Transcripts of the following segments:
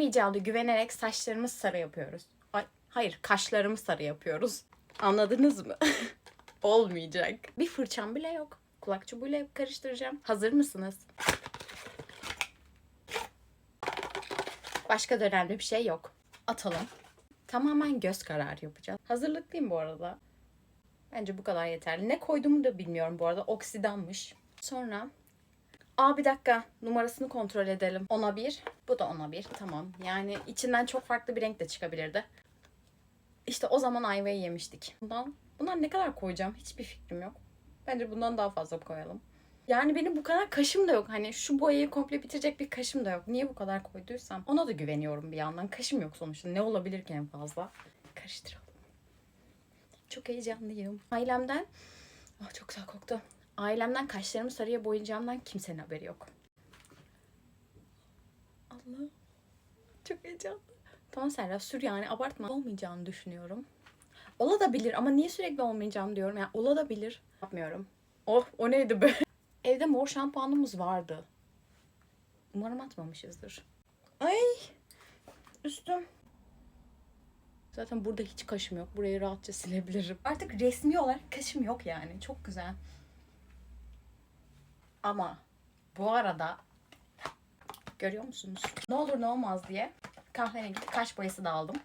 olmayacağını güvenerek saçlarımızı sarı yapıyoruz. Ay, hayır kaşlarımı sarı yapıyoruz. Anladınız mı? Olmayacak. Bir fırçam bile yok. Kulak çubuğuyla karıştıracağım. Hazır mısınız? Başka da önemli bir şey yok. Atalım. Tamamen göz kararı yapacağız. Hazırlıklıyım bu arada. Bence bu kadar yeterli. Ne koyduğumu da bilmiyorum bu arada. Oksidanmış. Sonra Aa bir dakika numarasını kontrol edelim. Ona bir. Bu da ona bir. Tamam. Yani içinden çok farklı bir renk de çıkabilirdi. İşte o zaman ayvayı yemiştik. Bundan, bundan ne kadar koyacağım hiçbir fikrim yok. Bence bundan daha fazla koyalım. Yani benim bu kadar kaşım da yok. Hani şu boyayı komple bitirecek bir kaşım da yok. Niye bu kadar koyduysam. Ona da güveniyorum bir yandan. Kaşım yok sonuçta. Ne olabilir ki en fazla? Karıştıralım. Çok heyecanlıyım. Ailemden... Oh, çok güzel koktu. Ailemden kaşlarımı sarıya boyayacağımdan kimsenin haberi yok. Allah. Çok heyecanlı. Tamam Serra sür yani abartma. Olmayacağını düşünüyorum. Ola da bilir ama niye sürekli olmayacağım diyorum. Yani ola da bilir. Yapmıyorum. Oh o neydi be? Evde mor şampuanımız vardı. Umarım atmamışızdır. Ay üstüm. Zaten burada hiç kaşım yok. Burayı rahatça silebilirim. Artık resmi olarak kaşım yok yani. Çok güzel. Ama bu arada görüyor musunuz? Ne olur ne olmaz diye kahverengi kaş boyası da aldım.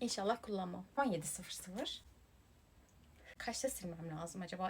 İnşallah kullanmam. 17.00. Kaçta silmem lazım acaba?